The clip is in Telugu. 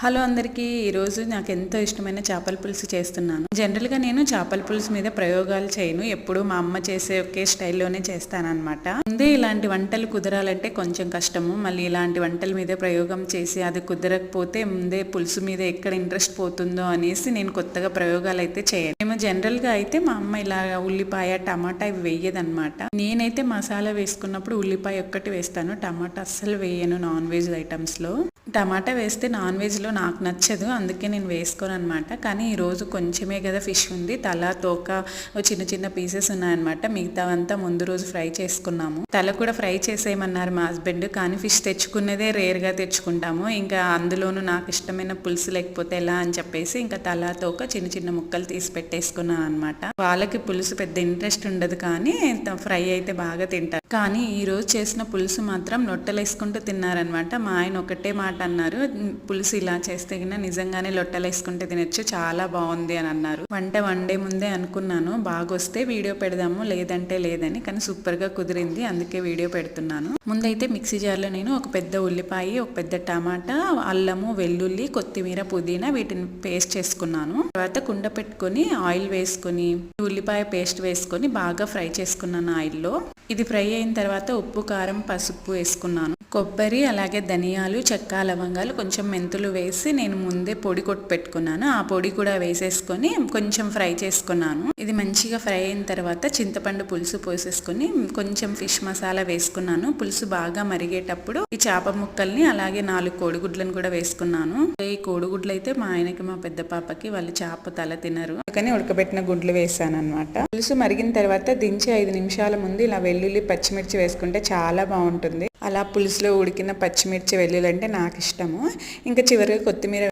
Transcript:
హలో అందరికీ ఈరోజు నాకు ఎంతో ఇష్టమైన చేపల పులుసు చేస్తున్నాను. జనరల్గా నేను చేపల పులుసు మీద ప్రయోగాలు చేయను. ఎప్పుడు మా అమ్మ చేసే ఒకే స్టైల్లోనే చేస్తానన్నమాట. ముందే ఇలాంటి వంటలు కుదరాలంటే కొంచెం కష్టము. మళ్ళీ ఇలాంటి వంటల మీద ప్రయోగం చేసి అది కుదరకపోతే ముందే పులుసు మీద ఎక్కడ ఇంట్రెస్ట్ పోతుందో అనేసి నేను కొత్తగా ప్రయోగాలు అయితే చేయను. మేము జనరల్గా అయితే మా అమ్మ ఇలా ఉల్లిపాయ టమాటా ఇవి వేయదనమాట నేనైతే మసాలా వేసుకున్నప్పుడు ఉల్లిపాయ ఒక్కటి వేస్తాను. టమాటా అస్సలు వేయను నాన్ వెజ్ ఐటమ్స్లో. టమాటా వేస్తే నాన్ వెజ్లో నాకు నచ్చదు అందుకే నేను వేసుకోను అనమాట కానీ ఈరోజు కొంచెమే కదా ఫిష్ ఉంది. తల తోక చిన్న చిన్న పీసెస్ ఉన్నాయన్నమాట. మిగతావంతా ముందు రోజు ఫ్రై చేసుకున్నాము. తల కూడా ఫ్రై చేసేయమన్నారు మా హస్బెండ్. కానీ ఫిష్ తెచ్చుకున్నదే రేర్గా తెచ్చుకుంటాము. ఇంకా అందులోనూ నాకు ఇష్టమైన పులుసు లేకపోతే ఎలా అని చెప్పేసి ఇంకా తల తోక చిన్న చిన్న ముక్కలు తీసి పెట్టేసుకున్నాను అనమాట వాళ్ళకి పులుసు పెద్ద ఇంట్రెస్ట్ ఉండదు కానీ ఫ్రై అయితే బాగా తింటారు. కానీ ఈ రోజు చేసిన పులుసు మాత్రం నొట్టలేసుకుంటూ తిన్నారనమాట మా ఆయన ఒకటే మాట అన్నారు. పులుసు ఇలా చేస్తే గిన నిజంగానే లొట్టలేసుకుంటే తినొచ్చు చాలా బాగుంది అని అన్నారు. వంట వండే ముందే అనుకున్నాను బాగొస్తే వీడియో పెడదాము లేదంటే లేదని కానీ సూపర్గా కుదిరింది అందుకే వీడియో పెడుతున్నాను. ముందైతే మిక్సీ జార్లో నేను ఒక పెద్ద ఉల్లిపాయ ఒక పెద్ద టమాటా అల్లము వెల్లుల్లి కొత్తిమీర పుదీనా వీటిని పేస్ట్ చేసుకున్నాను. తర్వాత కుండ పెట్టుకొని ఆయిల్ వేసుకొని ఉల్లిపాయ పేస్ట్ వేసుకొని బాగా ఫ్రై చేసుకున్నాను ఆయిల్లో. ఇది ఫ్రై అయిన తర్వాత ఉప్పు కారం పసుపు వేసుకున్నాను. కొబ్బరి అలాగే ధనియాలు చెక్క లవంగాలు కొంచెం మెంతులు వేసి నేను ముందే పొడి కొట్టి పెట్టుకున్నాను. ఆ పొడి కూడా వేసేసుకొని కొంచెం ఫ్రై చేసుకున్నాను. ఇది మంచిగా ఫ్రై అయిన తర్వాత చింతపండు పులుసు పోసేసుకొని కొంచెం ఫిష్ మసాలా వేసుకున్నాను. పులుసు బాగా మరిగేటప్పుడు ఈ చేప ముక్కల్ని అలాగే నాలుగు కోడిగుడ్లను కూడా వేసుకున్నాను. ఈ కోడిగుడ్లు అయితే మా ఆయనకి మా పెద్ద పాపకి వాళ్ళు చేప తల తినరు. కానీ ఉడకబెట్టిన గుడ్లు వేసాను అనమాట పులుసు మరిగిన తర్వాత దించి ఐదు నిమిషాల ముందు ఇలా వెల్లుల్లి పచ్చిమిర్చి వేసుకుంటే చాలా బాగుంటుంది. అలా పులుసులో ఉడికిన పచ్చిమిర్చి వెల్లుల్లి అంటే నాకు ఇష్టము ఇంకా చివరిగా కొత్తిమీర